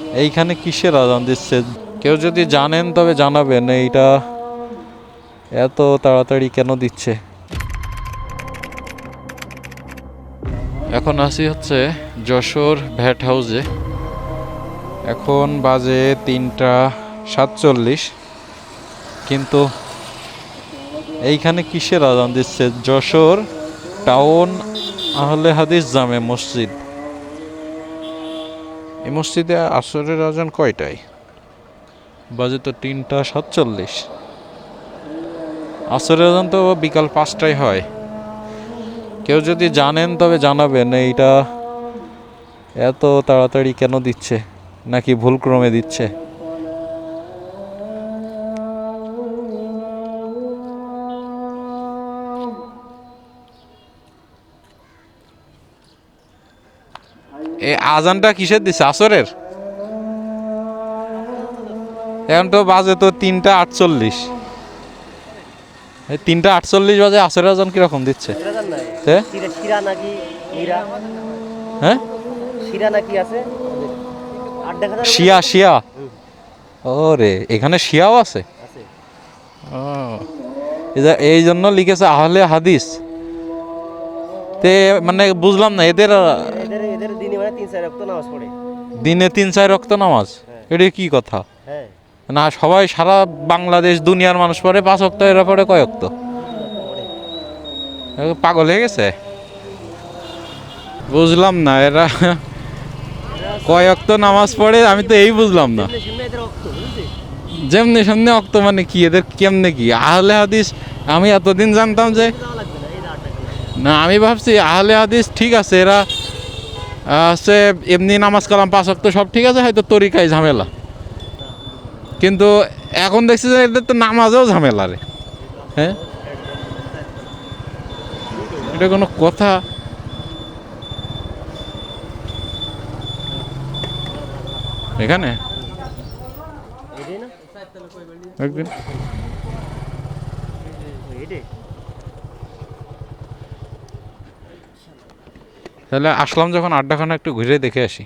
এইখানে কিসের আজান দিচ্ছে? কেউ যদি জানেন তবে জানাবেন, এইটা এত তাড়াতাড়ি কেন দিচ্ছে? এখন আসি হচ্ছে যশোর ভ্যাট হাউসে। এখন বাজে তিনটা সাতচল্লিশ। কিন্তু এইখানে কিসের আজান দিচ্ছে? যশোর টাউন আহলে হাদিস জামে মসজিদ। এই মসজিদে আসরের আজান কয়টায়? বাজে তো তিনটা সাতচল্লিশ। আসরের আজান তো বিকাল পাঁচটায় হয়। কেউ যদি জানেন তবে জানাবেন, এইটা এত তাড়াতাড়ি কেন দিচ্ছে? নাকি ভুলক্রমে দিচ্ছে? এই আজানটা কিসের দিচ্ছে আসরের? এখন তো বাজে তো তিনটা আটচল্লিশ। এই তিনটা আটচল্লিশ বাজে আসরের আজান কীরকম দিচ্ছে? হ্যাঁ? শিয়া শিয়া? ও রে এখানে শিয়াও আছে? এই জন্য লিখেছে আহলে হাদিস। তে মানে বুঝলাম না এদের দিনে মানে তিন চার রক্ত নামাজ পড়ে। দিনে তিন চার রক্ত নামাজ? এটা কি কথা? হ্যাঁ। না সবাই সারা বাংলাদেশ দুনিয়ার মানুষ পড়ে পাঁচ অক্ত এরা পড়ে কয় অক্ত পাগল হয়ে গেছে? বুঝলাম না এরা কয় অক্ত নামাজ পড়ে আমি তো এই বুঝলাম না। যেমনি সামনে অক্ত মানে কি এদের কেমনে কি? আহলে হাদিস আমি এতদিন জানতাম যে না আমি ভাবছি আহলে হাদিস ঠিক আছে এরা হচ্ছে এমনি নামাজ কালাম পাঁচ অক্ত সব ঠিক আছে হয়তো তরিকায় ঝামেলা। কিন্তু এখন দেখছি যে এদের তো নামাজেও ঝামেলা রে। হ্যাঁ? এটা কোনো কথা? এখানে? একদিন। তাহলে আসলাম যখন আড্ডাখানা একটু ঘুরে দেখে আসি।